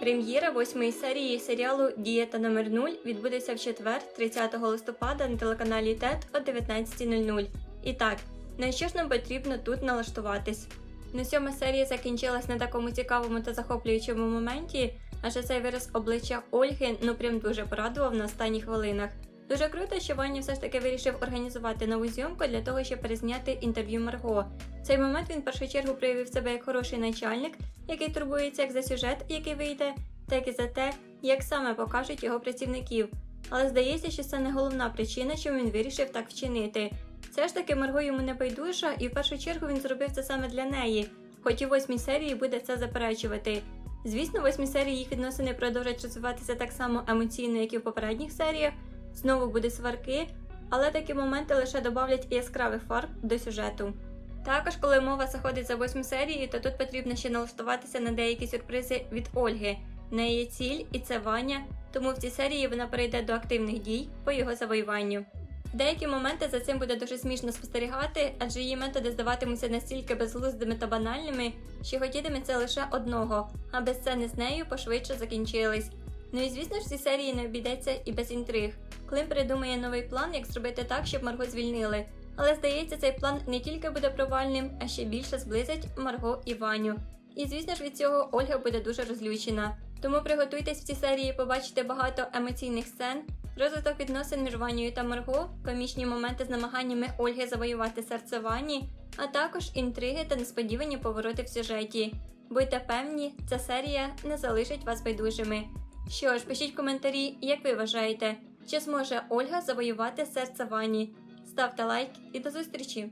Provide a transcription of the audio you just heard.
Прем'єра восьмої серії серіалу Дієта номер 0 відбудеться в четвер, 30 листопада на телеканалі ТЕТ о 19.00. І так, на що ж нам потрібно тут налаштуватись? На сьома серія закінчилась на такому цікавому та захоплюючому моменті, адже цей вираз обличчя Ольги ну прям дуже порадував на останніх хвилинах. Дуже круто, що Ваня все ж таки вирішив організувати нову зйомку для того, щоб перезняти інтерв'ю Марго. В цей момент він в першу чергу проявив себе як хороший начальник, який турбується як за сюжет, який вийде, так і за те, як саме покажуть його працівників. Але здається, що це не головна причина, чому він вирішив так вчинити. Все ж таки Марго йому не байдужа, і в першу чергу він зробив це саме для неї, хоч і в восьмій серії буде це заперечувати. Звісно, в восьмій серії їх відносини продовжать розвиватися так само емоційно, як і в попередніх серіях. Знову буде сварки, але такі моменти лише додавлять яскравих фарб до сюжету. Також, коли мова заходить за восьму серію, то тут потрібно ще налаштуватися на деякі сюрпризи від Ольги. В неї ціль, і це Ваня, тому в цій серії вона перейде до активних дій по його завоюванню. Деякі моменти за цим буде дуже смішно спостерігати, адже її методи здаватимуться настільки безглуздими та банальними, що хотітиметься лише одного, аби сцени з нею пошвидше закінчились. Ну і звісно ж, в цій серії не обійдеться і без інтриг. Клим придумає новий план, як зробити так, щоб Марго звільнили. Але здається, цей план не тільки буде провальним, а ще більше зблизить Марго і Ваню. І звісно ж від цього Ольга буде дуже розлючена. Тому приготуйтесь в цій серії побачити багато емоційних сцен, розвиток відносин між Ванею та Марго, комічні моменти з намаганнями Ольги завоювати серце Вані, а також інтриги та несподівані повороти в сюжеті. Будьте певні, ця серія не залишить вас байдужими. Що ж, пишіть коментарі, як ви вважаєте, чи зможе Ольга завоювати серце Вані. Ставте лайк і до зустрічі!